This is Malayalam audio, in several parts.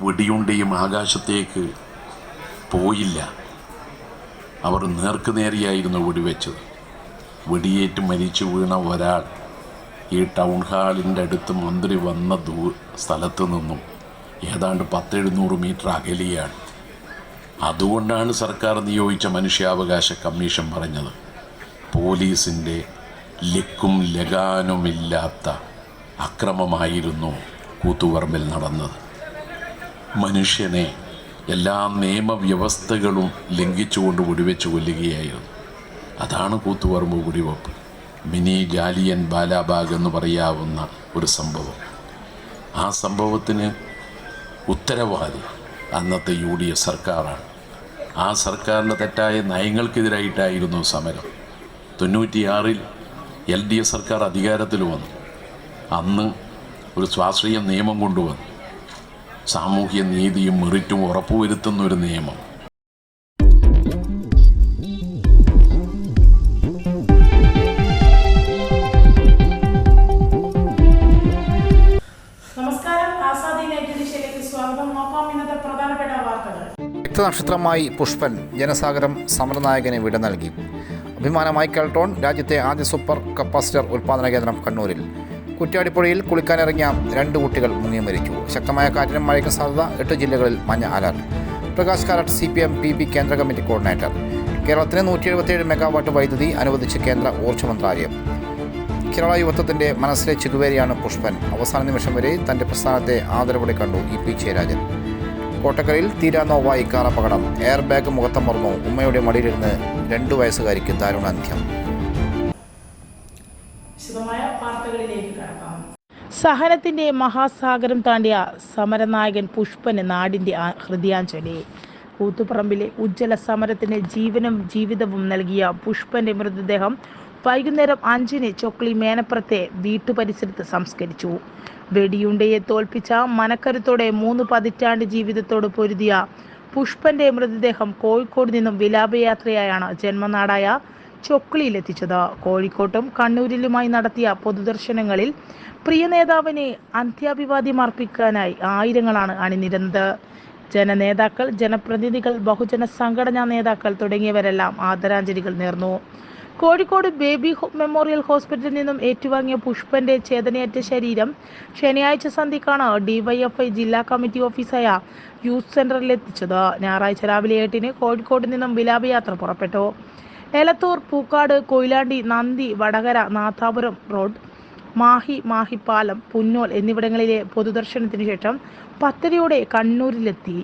വെടിയുണ്ടയും ആകാശത്തേക്ക് പോയില്ല. അവർ നേർക്കുനേരെയായിരുന്നു വെടിവെച്ചത്. വെടിയേറ്റ് മരിച്ചു വീണ ഒരാൾ ഈ ടൗൺ ഹാളിന്റെ അടുത്ത് മന്ത്രി വന്ന ദൂ സ്ഥലത്ത് നിന്നും ഏതാണ്ട് പത്തെഴുന്നൂറ് മീറ്റർ അകലെയാണ്. അതുകൊണ്ടാണ് സർക്കാർ നിയോഗിച്ച മനുഷ്യാവകാശ കമ്മീഷൻ പറഞ്ഞത്. പോലീസിന്റെ ലിക്കും ലഗാനുമില്ലാത്ത അക്രമമായിരുന്നു കൂത്തുപറമ്പിൽ നടന്നത്. മനുഷ്യനെ എല്ലാ നിയമവ്യവസ്ഥകളും ലംഘിച്ചുകൊണ്ട് വെടിവെച്ച് കൊല്ലുകയായിരുന്നു. അതാണ് കൂത്തുപറമ്പ് കുടിവെപ്പ്. മിനി ജാലിയൻ ബാലാബാഗ് എന്ന് പറയാവുന്ന ഒരു സംഭവം. ആ സംഭവത്തിന് ഉത്തരവാദി അന്നത്തെ യു ഡി എഫ് സർക്കാരാണ്. ആ സർക്കാരിന്റെ തെറ്റായ നയങ്ങൾക്കെതിരായിട്ടായിരുന്നു സമരം. തൊണ്ണൂറ്റിയാറിൽ എൽ ഡി എഫ് സർക്കാർ അധികാരത്തിൽ വന്നു. അന്ന് ഒരു സ്വാശ്രയ നിയമം കൊണ്ടുവന്നു. സാമൂഹ്യ നീതിയും മെറിറ്റും ഉറപ്പുവരുത്തുന്ന ഒരു നിയമം. രക്തനക്ഷത്രമായി പുഷ്പൻ ജനസാഗരം സമരനായകന് വിട നൽകി. അഭിമാനമായി കെൽട്രോൺ രാജ്യത്തെ ആദ്യ സൂപ്പർ കപ്പാസിറ്റർ ഉൽപ്പാദന കേന്ദ്രം കണ്ണൂരിൽ. കുറ്റ്യാടിപ്പുഴയിൽ കുളിക്കാനിറങ്ങിയ രണ്ട് കുട്ടികൾ മുങ്ങി മരിച്ചു. ശക്തമായ കാറ്റിനും മഴയ്ക്കും സാധ്യത എട്ട് ജില്ലകളിൽ മഞ്ഞ alert. Prakash Karat C P M P B കേന്ദ്ര കമ്മിറ്റി കോർഡിനേറ്റർ. കേരളത്തിന് നൂറ്റി എഴുപത്തിയേഴ് മെഗാവാട്ട് വൈദ്യുതി അനുവദിച്ച് കേന്ദ്ര ഊർജ മന്ത്രാലയം. കേരള യുവത്വത്തിന്റെ മനസ്സിലെ ചിതുവേരിയാണ് പുഷ്പൻ. അവസാന നിമിഷം വരെ തന്റെ പ്രസ്ഥാനത്തെ ആദരവോടെ കണ്ടു ഇ പി ജയരാജൻ. കോട്ടക്കലിൽ തീരാനോവായി കാറപകടം എയർ ബാഗ് മുഖത്തമർന്നു. ഉമ്മയുടെ മടിയിലിരുന്ന് രണ്ടു വയസ്സുകാരിക്ക് ദാരുണാന്ത്യം വിശദമായ വാർത്തകളിലേക്ക് കടക്കാം. സഹനത്തിന്റെ മഹാസാഗരം താണ്ടിയ സമരനായകൻ പുഷ്പന് നാടിന്റെ ഹൃദയാഞ്ജലി. കൂത്തുപറമ്പിലെ ഉജ്ജ്വല സമരത്തിന് ജീവനും ജീവിതവും നൽകിയ പുഷ്പന്റെ മൃതദേഹം വൈകുന്നേരം അഞ്ചിന് ചൊക്ലി മേനപ്പുറത്തെ വീട്ടുപരിസരത്ത് സംസ്കരിച്ചു. വെടിയുണ്ടയെ തോൽപ്പിച്ച മനക്കരുത്തോടെ മൂന്ന് പതിറ്റാണ്ട് ജീവിതത്തോട് പൊരുതിയ പുഷ്പന്റെ മൃതദേഹം കോഴിക്കോട് നിന്നും വിലാപയാത്രയായാണ് ജന്മനാടായ ചൊക്ലിയിലെത്തിച്ചത് കോഴിക്കോട്ടും കണ്ണൂരിലുമായി നടത്തിയ പൊതുദർശനങ്ങളിൽ പ്രിയ നേതാവിനെ അന്ത്യാഭിവാദ്യം അർപ്പിക്കാനായി ആയിരങ്ങളാണ് അണിനിരുന്നത്. ജനനേതാക്കൾ ജനപ്രതിനിധികൾ ബഹുജന സംഘടനാ നേതാക്കൾ തുടങ്ങിയവരെല്ലാം ആദരാഞ്ജലികൾ നേർന്നു. കോഴിക്കോട് ബേബി മെമ്മോറിയൽ ഹോസ്പിറ്റലിൽ നിന്നും ഏറ്റുവാങ്ങിയ പുഷ്പന്റെ ചേതനയേറ്റ ശരീരം ശനിയാഴ്ച സന്ധ്യക്കാണ് ഡിവൈഎഫ്ഐ ജില്ലാ കമ്മിറ്റി ഓഫീസായ യൂത്ത് സെന്ററിൽ എത്തിച്ചത് ഞായറാഴ്ച രാവിലെ എട്ടിന് കോഴിക്കോട് നിന്നും വിലാപയാത്ര പുറപ്പെട്ടു. എലത്തൂർ പൂക്കാട് കൊയിലാണ്ടി നന്ദി വടകര നാഥാപുരം റോഡ് മാഹി മാഹിപ്പാലം പുന്നോൽ എന്നിവിടങ്ങളിലെ പൊതുദർശനത്തിന് ശേഷം പത്തരയോടെ കണ്ണൂരിലെത്തി.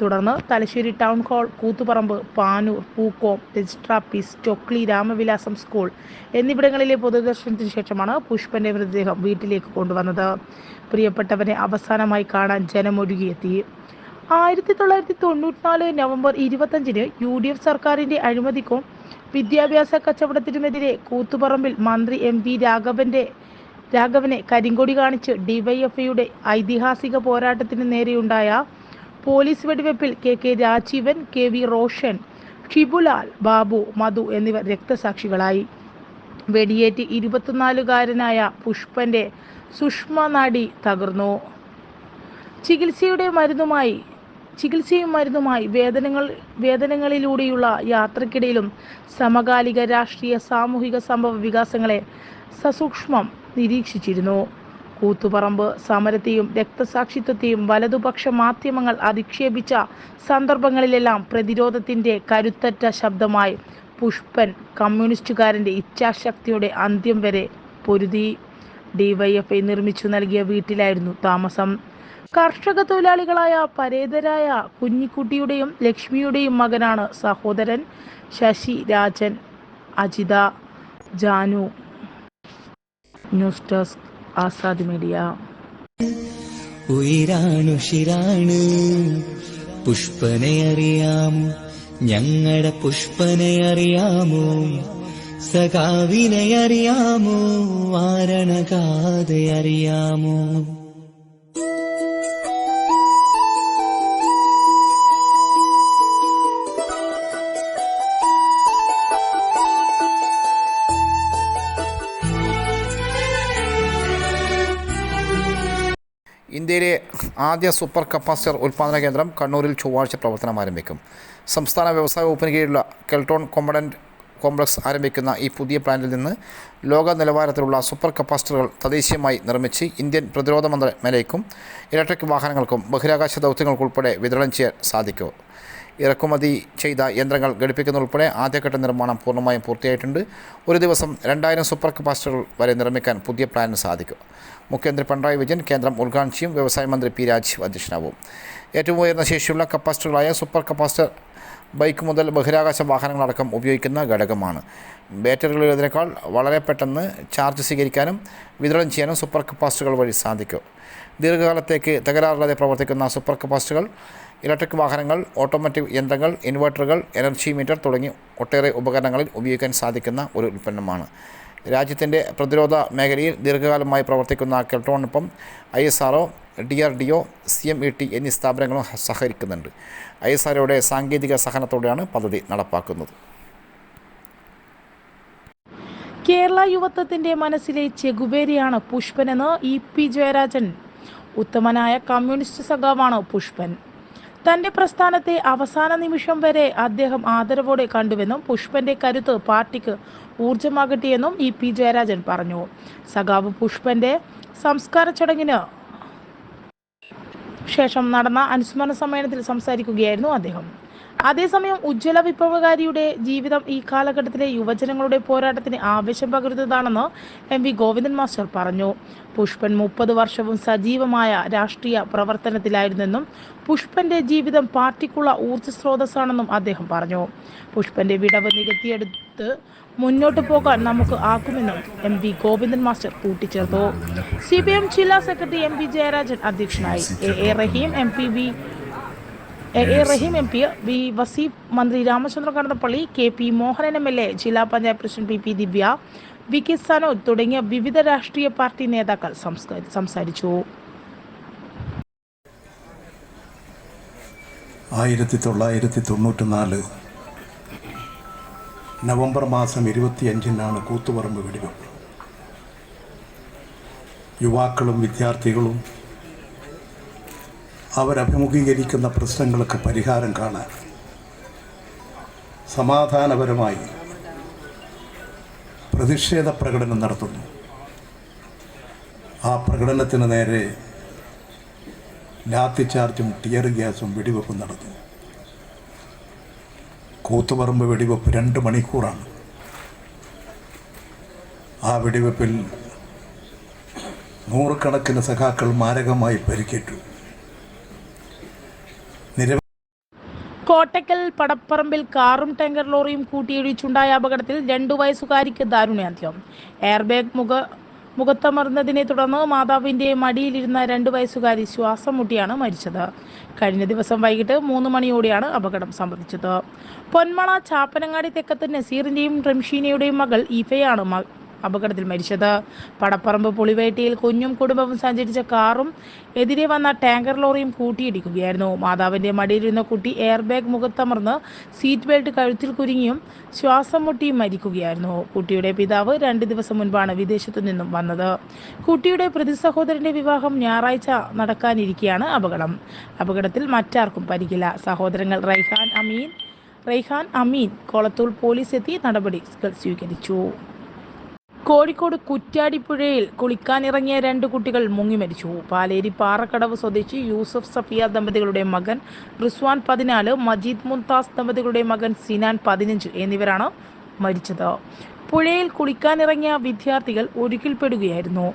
തുടർന്ന് തലശ്ശേരി ടൗൺ ഹാൾ കൂത്തുപറമ്പ് പാനൂർ പൂക്കോം രജിസ്ട്രാപ്പീസ് ചൊക്ലി രാമവിലാസം സ്കൂൾ എന്നിവിടങ്ങളിലെ പൊതുദർശനത്തിന് ശേഷമാണ് പുഷ്പന്റെ മൃതദേഹം വീട്ടിലേക്ക് കൊണ്ടുവന്നത്. പ്രിയപ്പെട്ടവരെ അവസാനമായി കാണാൻ ജനമൊഴുകിയെത്തി ആയിരത്തി തൊള്ളായിരത്തി തൊണ്ണൂറ്റിനാല് നവംബർ ഇരുപത്തഞ്ചിന് യു ഡി എഫ് സർക്കാരിന്റെ അഴിമതിക്കും വിദ്യാഭ്യാസ കച്ചവടത്തിനുമെതിരെ കൂത്തുപറമ്പിൽ മന്ത്രി എം വി രാഘവന്റെ രാഘവനെ കരിങ്കൊടി കാണിച്ച് ഡിവൈഎഫ്ഐയുടെ ഐതിഹാസിക പോരാട്ടത്തിന് നേരെയുണ്ടായ police വെടിവെപ്പിൽ K K Rajeevan K V Roshan Shibulal Babu Madhu എന്നിവർ രക്തസാക്ഷികളായി. വെടിയേറ്റ് ഇരുപത്തിനാലുകാരനായ പുഷ്പന്റെ സുഷ്മ നാടി തകർന്നു. ചികിത്സയുടെ മരുന്നുമായി ചികിത്സയും മരുന്നുമായി വേദനകൾ വേദനകളിലൂടെയുള്ള യാത്രക്കിടയിലും സമകാലിക രാഷ്ട്രീയ സാമൂഹിക സംഭവ വികാസങ്ങളെ സസൂക്ഷ്മം നിരീക്ഷിച്ചിരുന്നു. കൂത്തുപറമ്പ് സമരത്തെയും രക്തസാക്ഷിത്വത്തെയും വലതുപക്ഷ മാധ്യമങ്ങൾ അധിക്ഷേപിച്ച സന്ദർഭങ്ങളിലെല്ലാം പ്രതിരോധത്തിന്റെ കരുത്തറ്റ ശബ്ദമായി പുഷ്പൻ കമ്മ്യൂണിസ്റ്റുകാരന്റെ ഇച്ഛാശക്തിയുടെ അന്ത്യം വരെ പൊരുതി. ഡിവൈഎഫ്ഐ നിർമ്മിച്ചു നൽകിയ വീട്ടിലായിരുന്നു താമസം. കർഷക തൊഴിലാളികളായ പരേതരായ കുഞ്ഞിക്കുട്ടിയുടെയും ലക്ഷ്മിയുടെയും മകനാണ് സഹോദരൻ Sasi Rajan. Ajitha Janu. News desk Azad media. ഉയരാണുഷിരാണ് പുഷ്പനെ അറിയാമോ ഞങ്ങളുടെ പുഷ്പനെ അറിയാമോ? സഖാവിനെ അറിയാമോ? വാരണകാതെ അറിയാമോ? ഇന്ത്യയിലെ ആദ്യ സൂപ്പർ കപ്പാസിറ്റർ ഉൽപ്പാദന കേന്ദ്രം കണ്ണൂരിൽ ചൊവ്വാഴ്ച പ്രവർത്തനം ആരംഭിക്കും. സംസ്ഥാന വ്യവസായ വകുപ്പിന് കീഴിലുള്ള കെൽട്രോൺ കോമ്പണന്റ് കോംപ്ലക്സ് ആരംഭിക്കുന്ന ഈ പുതിയ പ്ലാന്റിൽ നിന്ന് ലോക നിലവാരത്തിലുള്ള സൂപ്പർ കപ്പാസിറ്ററുകൾ തദ്ദേശീയമായി നിർമ്മിച്ച് ഇന്ത്യൻ പ്രതിരോധ മന്ത്രാലയക്കും ഇലക്ട്രിക് വാഹനങ്ങൾക്കും ബഹിരാകാശ ദൗത്യങ്ങൾക്കുൾപ്പെടെ വിതരണം ചെയ്യാൻ സാധിക്കും. ഇറക്കുമതി ചെയ്ത യന്ത്രങ്ങൾ ഘടിപ്പിക്കുന്നതുൾപ്പെടെ ആദ്യഘട്ട നിർമ്മാണം പൂർണമായും പൂർത്തിയായിട്ടുണ്ട്. ഒരു ദിവസം രണ്ടായിരം സൂപ്പർ കപ്പാസിറ്ററുകൾ വരെ നിർമ്മിക്കാൻ പുതിയ പ്ലാനിന് സാധിക്കും. മുഖ്യമന്ത്രി പിണറായി വിജയൻ കേന്ദ്രം ഉദ്ഘാടനം വ്യവസായ മന്ത്രി പി രാജീവ് അധ്യക്ഷനാവും. ഏറ്റവും ഉയർന്ന ശേഷിയുള്ള കപ്പാസിറ്ററുകളായ സൂപ്പർ കപ്പാസിറ്റർ ബൈക്ക് മുതൽ ബഹിരാകാശ വാഹനങ്ങളടക്കം ഉപയോഗിക്കുന്ന ഘടകമാണ്. ബാറ്ററികളുടേതിനേക്കാൾ വളരെ പെട്ടെന്ന് ചാർജ് സ്വീകരിക്കാനും വിതരണം ചെയ്യാനും സൂപ്പർ കപ്പാസിറ്ററുകൾ വഴി സാധിക്കും. ദീർഘകാലത്തേക്ക് തകരാറില്ലാതെ പ്രവർത്തിക്കുന്ന സൂപ്പർ കപ്പാസിറ്ററുകൾ ഇലക്ട്രിക് വാഹനങ്ങൾ ഓട്ടോമാറ്റിക് യന്ത്രങ്ങൾ ഇൻവെർട്ടറുകൾ എനർജി മീറ്റർ തുടങ്ങി ഒട്ടേറെ ഉപകരണങ്ങളിൽ ഉപയോഗിക്കാൻ സാധിക്കുന്ന ഒരു ഉൽപ്പന്നമാണ്. രാജ്യത്തിന്റെ പ്രതിരോധ മേഖലയിൽ ദീർഘകാലമായി പ്രവർത്തിക്കുന്ന കെൽട്രോണിനൊപ്പം I S R D R D O C M E T എന്നീ സ്ഥാപനങ്ങളും സഹകരിക്കുന്നുണ്ട്. ഐ എസ് ആർഒയുടെ സാങ്കേതിക സഹനത്തോടെയാണ് പദ്ധതി നടപ്പാക്കുന്നത്. കേരള യുവത്വത്തിന്റെ മനസ്സിലെ ചെകുബേരിയാണ് പുഷ്പനെന്ന് ഇ പി ജയരാജൻ. ഉത്തമനായ കമ്മ്യൂണിസ്റ്റ് സഖാവാണ് പുഷ്പൻ. തന്റെ പ്രസ്ഥാനത്തെ അവസാന നിമിഷം വരെ അദ്ദേഹം ആദരവോടെ കണ്ടുവെന്നും പുഷ്പന്റെ കരുത്ത് പാർട്ടിക്ക് ഊർജമാകട്ടെയെന്നും ഇ പി ജയരാജൻ പറഞ്ഞു. സഖാവ് പുഷ്പന്റെ സംസ്കാര ചടങ്ങിന് ശേഷം നടന്ന അനുസ്മരണ സമ്മേളനത്തിൽ സംസാരിക്കുകയായിരുന്നു അദ്ദേഹം. അതേസമയം ഉജ്ജ്വല വിപ്ലവകാരിയുടെ ജീവിതം ഈ കാലഘട്ടത്തിലെ യുവജനങ്ങളുടെ പോരാട്ടത്തിന് ആവേശം പകരുന്നതാണെന്ന് എം വി ഗോവിന്ദൻ മാസ്റ്റർ പറഞ്ഞു. പുഷ്പൻ മുപ്പത് വർഷവും സജീവമായ രാഷ്ട്രീയ പ്രവർത്തനത്തിലായിരുന്നെന്നും പുഷ്പന്റെ ജീവിതം പാർട്ടിക്കുള്ള ഊർജ സ്രോതസ്സാണെന്നും അദ്ദേഹം പറഞ്ഞു. പുഷ്പന്റെ വിടവ് നികത്തിയെടുത്ത് മുന്നോട്ട് പോകാൻ നമുക്ക് ആക്കുമെന്നും എം വി ഗോവിന്ദൻ മാസ്റ്റർ കൂട്ടിച്ചേർത്തു. സി പി എം ജില്ലാ സെക്രട്ടറി എം പി ജയരാജൻ അധ്യക്ഷനായി. A A Rahim M P V A A Rahim M P V Vaseef മന്ത്രി Ramachandra Kadannappally K P Mohanan M L A ജില്ലാ panchayat president P P Divya V K Sanoj തുടങ്ങിയ വിവിധ രാഷ്ട്രീയ പാർട്ടി നേതാക്കൾ സംസാരിച്ചു. ആയിരത്തി തൊള്ളായിരത്തി തൊണ്ണൂറ്റി നാല് നവംബർ മാസം ഇരുപത്തിയഞ്ചിനാണ് കൂത്തുപറമ്പ് വെടിവെപ്പ്. യുവാക്കളും വിദ്യാർത്ഥികളും അവരഭിമുഖീകരിക്കുന്ന പ്രശ്നങ്ങൾക്ക് പരിഹാരം കാണാൻ സമാധാനപരമായി പ്രതിഷേധ പ്രകടനം നടത്തുന്നു. ആ പ്രകടനത്തിന് നേരെ ലാത്തി ചാർജും ടിയർ ഗ്യാസും വെടിവെപ്പും നടന്നു. കൂത്തുപറമ്പ് വെടിവെപ്പ് രണ്ട് മണിക്കൂറാണ്. ആ വെടിവെപ്പിൽ നൂറുകണക്കിന് സഖാക്കൾ മാരകമായി പരിക്കേറ്റു. കോട്ടക്കൽ പടപ്പറമ്പിൽ കാറും ടാങ്കർ ലോറിയും കൂട്ടിയിടിച്ചുണ്ടായ അപകടത്തിൽ രണ്ടു വയസ്സുകാരിക്ക് ദാരുണാന്ത്യം എയർബാഗ് മുഖ മുഖത്തമർന്നതിനെ തുടർന്ന് മാതാവിന്റെ മടിയിലിരുന്ന രണ്ടു വയസ്സുകാരി ശ്വാസം മുട്ടിയാണ് മരിച്ചത്. കഴിഞ്ഞ ദിവസം വൈകിട്ട് മൂന്ന് മണിയോടെയാണ് അപകടം സംഭവിച്ചത്. പൊന്മള ചാപ്പനങ്ങാടി തെക്കത്ത് നസീറിന്റെയും റംഷീനയുടെയും മകൾ ഈഫയാണ് മ- അപകടത്തിൽ മരിച്ചത്. പടപ്പറമ്പ് പുളിവേട്ടയിൽ കുഞ്ഞും കുടുംബവും സഞ്ചരിച്ച കാറും എതിരെ വന്ന ടാങ്കർ ലോറിയും കൂട്ടിയിടിക്കുകയായിരുന്നു. മാതാവിന്റെ മടിയിലിരുന്ന കുട്ടി എയർ ബാഗ് മുഖത്തമർന്ന് സീറ്റ് ബെൽറ്റ് കഴുത്തിൽ കുരുങ്ങിയും ശ്വാസം മുട്ടിയും മരിക്കുകയായിരുന്നു. കുട്ടിയുടെ പിതാവ് രണ്ട് ദിവസം മുൻപാണ് വിദേശത്തു നിന്നും വന്നത്. കുട്ടിയുടെ പ്രതി സഹോദരന്റെ വിവാഹം ഞായറാഴ്ച നടക്കാനിരിക്കെയാണ് അപകടം. അപകടത്തിൽ മറ്റാർക്കും പരിക്കില്ല. സഹോദരങ്ങൾ റൈഹാൻ അമീൻ റൈഹാൻ അമീൻ കൊളത്തൂർ പോലീസ് എത്തി നടപടികൾ സ്വീകരിച്ചു. കോഴിക്കോട് കുറ്റ്യാടിപ്പുഴയിൽ കുളിക്കാനിറങ്ങിയ രണ്ട് കുട്ടികൾ മുങ്ങി മരിച്ചു. പാലേരി പാറക്കടവ് സ്വദേശി യൂസഫ് സഫിയ ദമ്പതികളുടെ മകൻ റിസ്വാൻ പതിനാല് മജീദ് മുംതാസ് ദമ്പതികളുടെ മകൻ സിനാൻ പതിനഞ്ച് എന്നിവരാണ് മരിച്ചത്. പുഴയിൽ കുളിക്കാനിറങ്ങിയ വിദ്യാർത്ഥികൾ ഒഴുക്കിൽപ്പെടുകയായിരുന്നു.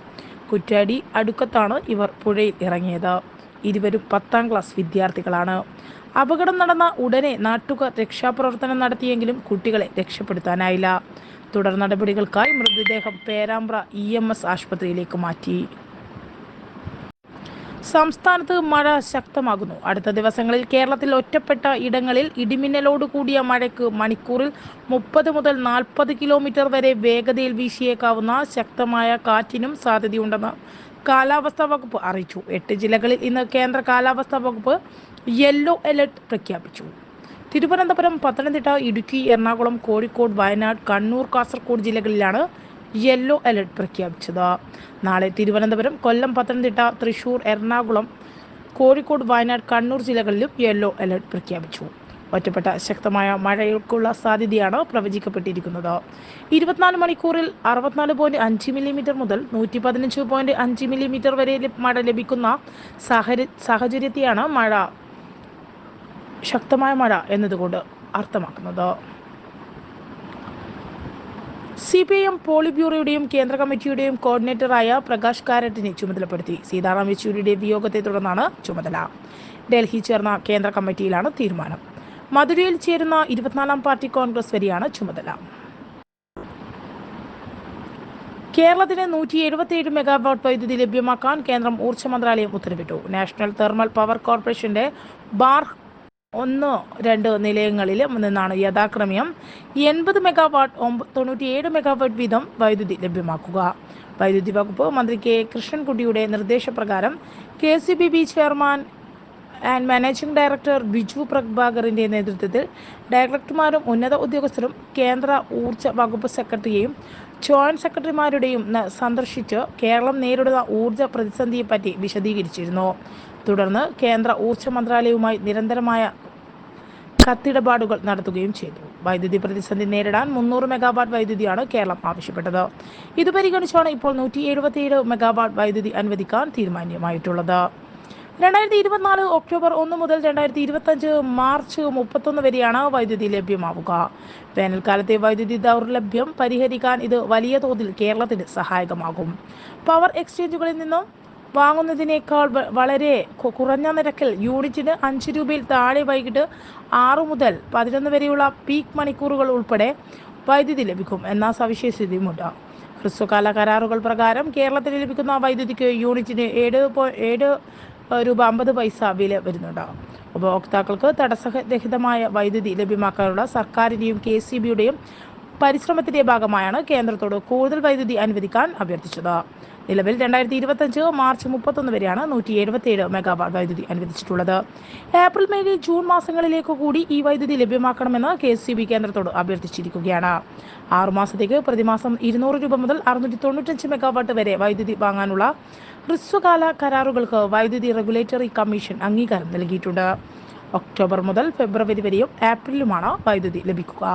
കുറ്റ്യാടി അടുക്കത്താണ് ഇവർ പുഴയിൽ ഇറങ്ങിയത്. ഇരുവരും പത്താം ക്ലാസ് വിദ്യാർത്ഥികളാണ്. അപകടം നടന്ന ഉടനെ നാട്ടുകാർ രക്ഷാപ്രവർത്തനം നടത്തിയെങ്കിലും കുട്ടികളെ രക്ഷപ്പെടുത്താനായില്ല. തുടർ നടപടികൾക്കായി മൃതദേഹം പേരാമ്പ്ര ഇ എം എസ് ആശുപത്രിയിലേക്ക് മാറ്റി. സംസ്ഥാനത്ത് മഴ ശക്തമാകുന്നു. അടുത്ത ദിവസങ്ങളിൽ കേരളത്തിൽ ഒറ്റപ്പെട്ട ഇടങ്ങളിൽ ഇടിമിന്നലോട് കൂടിയ മഴയ്ക്ക് മണിക്കൂറിൽ മുപ്പത് മുതൽ നാൽപ്പത് കിലോമീറ്റർ വരെ വേഗതയിൽ വീശിയേക്കാവുന്ന ശക്തമായ കാറ്റിനും സാധ്യതയുണ്ടെന്ന് കാലാവസ്ഥാ വകുപ്പ് അറിയിച്ചു. എട്ട് ജില്ലകളിൽ ഇന്ന് കേന്ദ്ര കാലാവസ്ഥാ വകുപ്പ് യെല്ലോ അലർട്ട് പ്രഖ്യാപിച്ചു. തിരുവനന്തപുരം പത്തനംതിട്ട ഇടുക്കി എറണാകുളം കോഴിക്കോട് വയനാട് കണ്ണൂർ കാസർഗോഡ് ജില്ലകളിലാണ് യെല്ലോ അലർട്ട് പ്രഖ്യാപിച്ചത്. നാളെ തിരുവനന്തപുരം കൊല്ലം പത്തനംതിട്ട തൃശൂർ എറണാകുളം കോഴിക്കോട് വയനാട് കണ്ണൂർ ജില്ലകളിലും യെല്ലോ അലർട്ട് പ്രഖ്യാപിച്ചു. ഒറ്റപ്പെട്ട ശക്തമായ മഴയ്ക്കുള്ള സാധ്യതയാണ് പ്രവചിക്കപ്പെട്ടിരിക്കുന്നത്. ഇരുപത്തിനാല് മണിക്കൂറിൽ അറുപത്തിനാല് പോയിന്റ് അഞ്ച് മില്ലിമീറ്റർ മുതൽ നൂറ്റി പതിനഞ്ച് പോയിന്റ് അഞ്ച് മില്ലിമീറ്റർ വരെ മഴ ലഭിക്കുന്ന സാഹചര്യ സാഹചര്യത്തെയാണ് മഴ ശക്തമായ മഴ എന്നതുകൊണ്ട് അർത്ഥമാക്കുന്നത്. സി പി എം പോളി ബ്യൂറോയുടെയും കേന്ദ്ര കമ്മിറ്റിയുടെയും കോർഡിനേറ്ററായ പ്രകാശ് കാരറ്റിനെ ചുമതലപ്പെടുത്തി സീതാറാം യെച്ചൂരിയുടെ വിയോഗത്തെ തുടർന്നാണ് ചുമതല. ഡൽഹി ചേർന്ന കേന്ദ്ര കമ്മിറ്റിയിലാണ് തീരുമാനം. മധുരയിൽ ചേരുന്ന ഇരുപത്തിനാലാം പാർട്ടി കോൺഗ്രസ് വരെയാണ് ചുമതല. കേരളത്തിന് നൂറ്റി എഴുപത്തിയേഴ് മെഗാവാട്ട് വൈദ്യുതി ലഭ്യമാക്കാൻ കേന്ദ്രം ഊർജ മന്ത്രാലയം ഉത്തരവിട്ടു. നാഷണൽ തെർമൽ പവർ കോർപ്പറേഷന്റെ ബാർ ഒന്ന് രണ്ടോ നിലയങ്ങളിൽ നിന്നാണ് യഥാക്രമ്യം എൺപത് മെഗാവാട്ട് ഒമ്പ തൊണ്ണൂറ്റിയേഴ് മെഗാവാട്ട് വീതം വൈദ്യുതി ലഭ്യമാക്കുക. വൈദ്യുതി വകുപ്പ് മന്ത്രി കെ. കൃഷ്ണൻകുട്ടിയുടെ നിർദ്ദേശപ്രകാരം K. C. B. B. Chairman and managing director Biju പ്രഭാകറിന്റെ നേതൃത്വത്തിൽ ഡയറക്ടർമാരും ഉന്നത ഉദ്യോഗസ്ഥരും കേന്ദ്ര ഊർജ വകുപ്പ് സെക്രട്ടറിയെയും ജോയിന്റ് സെക്രട്ടറിമാരുടെയും സന്ദർശിച്ച് കേരളം നേരിടുന്ന ഊർജ പ്രതിസന്ധിയെപ്പറ്റി വിശദീകരിച്ചിരുന്നു. തുടർന്ന് കേന്ദ്ര ഊർജ മന്ത്രാലയവുമായി നിരന്തരമായ കത്തിടപാടുകൾ നടത്തുകയും ചെയ്തു. വൈദ്യുതി പ്രതിസന്ധി നേരിടാൻ മുന്നൂറ് മെഗാവാട്ട് വൈദ്യുതിയാണ് കേരളം ആവശ്യപ്പെട്ടത്. ഇത് പരിഗണിച്ചാണ് ഇപ്പോൾ നൂറ്റി എഴുപത്തിയേഴ് മെഗാവാട്ട് വൈദ്യുതി അനുവദിക്കാൻ തീരുമാനമായിട്ടുള്ളത്. രണ്ടായിരത്തി ഇരുപത്തിനാല് ഒക്ടോബർ ഒന്ന് മുതൽ രണ്ടായിരത്തി ഇരുപത്തഞ്ച് മാർച്ച് മുപ്പത്തൊന്ന് വരെയാണ് വൈദ്യുതി ലഭ്യമാവുക. വേനൽക്കാലത്തെ വൈദ്യുതി ദൗർലഭ്യം പരിഹരിക്കാൻ ഇത് വലിയ തോതിൽ കേരളത്തിന് സഹായകമാകും. പവർ എക്സ്ചേഞ്ചുകളിൽ നിന്നും വാങ്ങുന്നതിനേക്കാൾ വളരെ കുറഞ്ഞ നിരക്കിൽ യൂണിറ്റിന് അഞ്ച് രൂപയിൽ താഴെ വൈകിട്ട് ആറു മുതൽ പതിനൊന്ന് വരെയുള്ള പീക്ക് മണിക്കൂറുകൾ ഉൾപ്പെടെ വൈദ്യുതി ലഭിക്കും എന്ന സവിശേഷതയുമുണ്ട്. ഹ്രസ്വകാല കരാറുകൾ പ്രകാരം കേരളത്തിൽ ലഭിക്കുന്ന വൈദ്യുതിക്ക് യൂണിറ്റിന് ഏഴ് ഏഴ് രൂപ അമ്പത് പൈസ വില വരുന്നുണ്ട്. ഉപഭോക്താക്കൾക്ക് തടസ്സരഹിതമായ വൈദ്യുതി ലഭ്യമാക്കാനുള്ള സർക്കാരിന്റെയും കെ സി ബിയുടെയും പരിശ്രമത്തിന്റെ ഭാഗമായാണ് കേന്ദ്രത്തോട് കൂടുതൽ വൈദ്യുതി അനുവദിക്കാൻ അഭ്യർത്ഥിച്ചത്. നിലവിൽ രണ്ടായിരത്തി ഇരുപത്തഞ്ച് മാർച്ച് മുപ്പത്തൊന്ന് വരെയാണ് നൂറ്റി എഴുപത്തിയേഴ് മെഗാവാട്ട് വൈദ്യുതി അനുവദിച്ചിട്ടുള്ളത്. ഏപ്രിൽ മെയ് ജൂൺ മാസങ്ങളിലേക്ക് കൂടി ഈ വൈദ്യുതി ലഭ്യമാക്കണമെന്ന് കെ സി ബി കേന്ദ്രത്തോട് അഭ്യർത്ഥിച്ചിരിക്കുകയാണ്. ആറുമാസത്തേക്ക് പ്രതിമാസം ഇരുന്നൂറ് രൂപ മുതൽ അറുന്നൂറ്റി തൊണ്ണൂറ്റഞ്ച് മെഗാവാട്ട് വരെ വൈദ്യുതി വാങ്ങാനുള്ള ഹ്രസ്വകാല കരാറുകൾക്ക് വൈദ്യുതി റെഗുലേറ്ററി കമ്മീഷൻ അംഗീകാരം നൽകിയിട്ടുണ്ട്. ഒക്ടോബർ മുതൽ ഫെബ്രുവരി വരെയും ഏപ്രിലുമാണ് വൈദ്യുതി ലഭിക്കുക.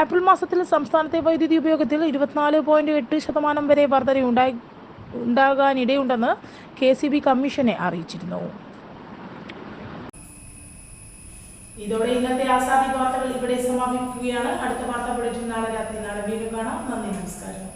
ഏപ്രിൽ മാസത്തിൽ സംസ്ഥാനത്തെ വൈദ്യുതി ഉപയോഗത്തിൽ ഇരുപത്തിനാല് പോയിന്റ് എട്ട് ശതമാനം വരെ വർധനയുണ്ടായി ഉണ്ടാകാനിടയുണ്ടെന്ന് കെ സി ബി കമ്മീഷനെ അറിയിച്ചിരുന്നു. ഇതോടെ ഇന്നത്തെ ആസാദി വാർത്തകൾ ഇവിടെ സമാപിക്കുകയാണ്. അടുത്ത വാർത്ത പഠിച്ചു നാളെ രാത്രി നാളെ വീണ്ടും കാണാം. നന്ദി നമസ്കാരം.